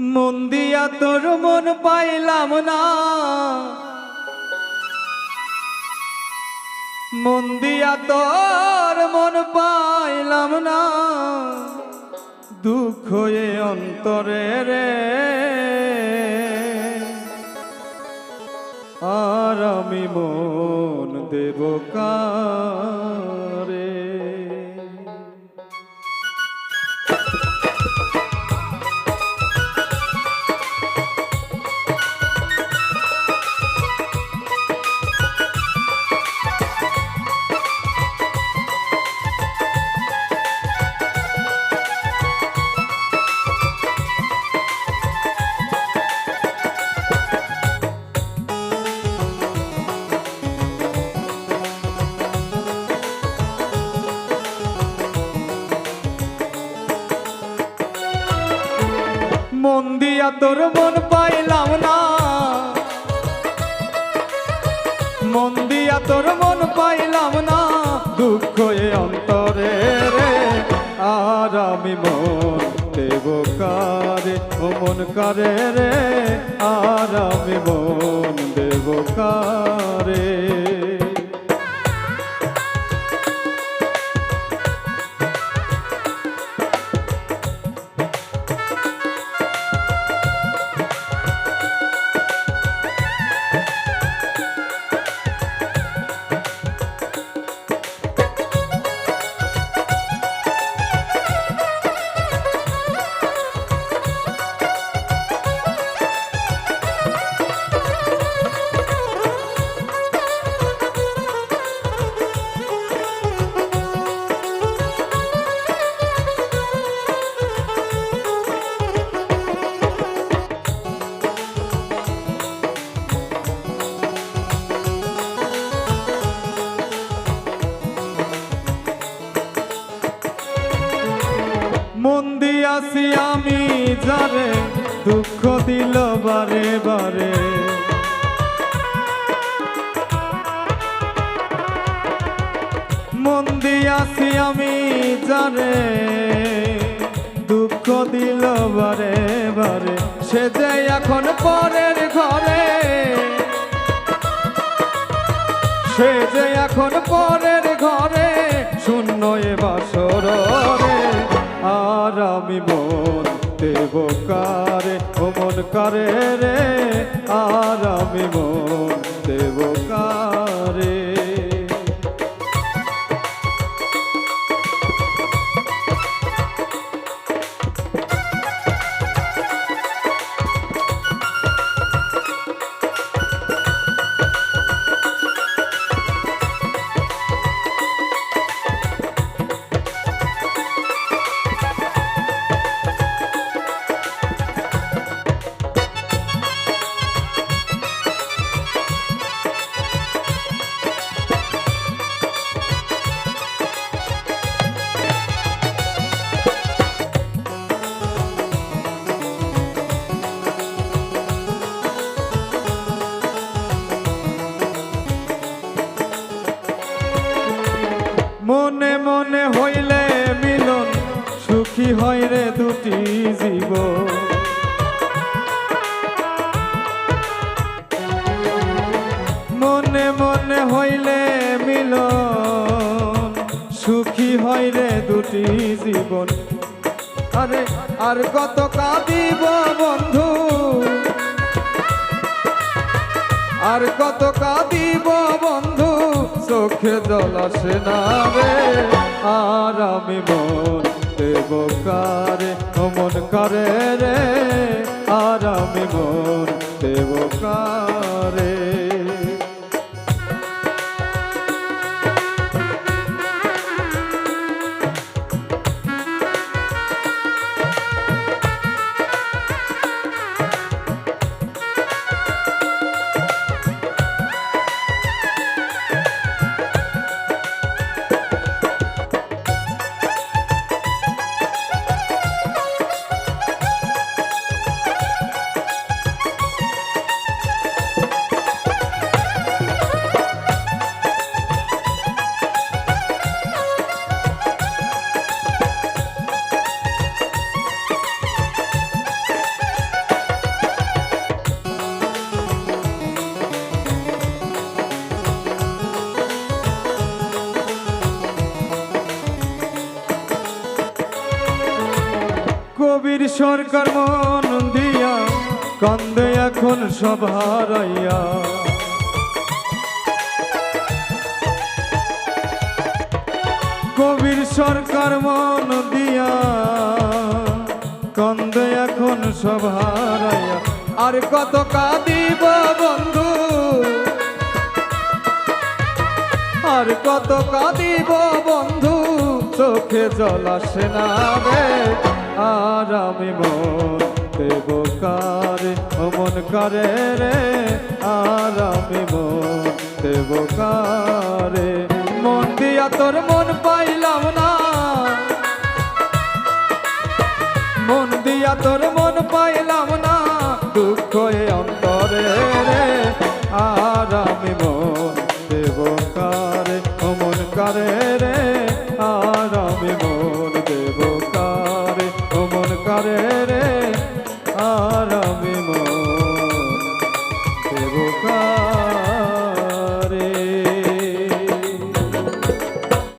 মন দিয়া তোর মন পাইলাম না। মন দিয়া তোর মন পাইলাম না। দুঃখ এ অন্তরে রে। আর আমি মন দেব কারে? মন দিয়া তোর মন পাইলাম না। মন দিয়া তোর মন পাইলাম না। দুঃখ অন্তরে রে, আর আমি মন দেব কারে? ও মন কারে রে, আর আমি মন দেব কারে? মন দিয়াছি আমি যারে, দুঃখ দিল বারে বারে। মন দিয়াছি আমি যারে, দুঃখ দিল বারে বারে। সে যে এখন পরের ঘরে, সে যে এখন পরের ঘরে, শূন্য এ বাসর আর আমি মন দেব কারে ও মন কারে রে? আর আমি মন দেব কারে রে জীব। মনে মনে হইলে মিলন, সুখী রে দুটি জীবন। আরে, আর কত কাঁদিব বন্ধু? আর কত কাঁদিব বন্ধু? চোখে জল আসে না রে, আর আমি মন দেব কারে অমন মন করে রে আর আমি মন দেব কারে কবির সরকার মন দিয়া কান্দে এখন সব হারাইয়া। কবির সরকার মন দিয়া কান্দে এখন সব হারাইয়া। আর কত কাঁদিব বন্ধু, আর কত কাঁদিব বন্ধু, চোখে জল আসে না রে। আর আমি মন দেব কারে ও মন করে রে। আর আমি মন দেব কারে মন দিয়া তোর মন পাইলাম না। মন দিয়া তোর মন পাইলাম না, দুঃখ অন্তরে রে। আর আমি মন দেব কারে ও মন করে রে। yare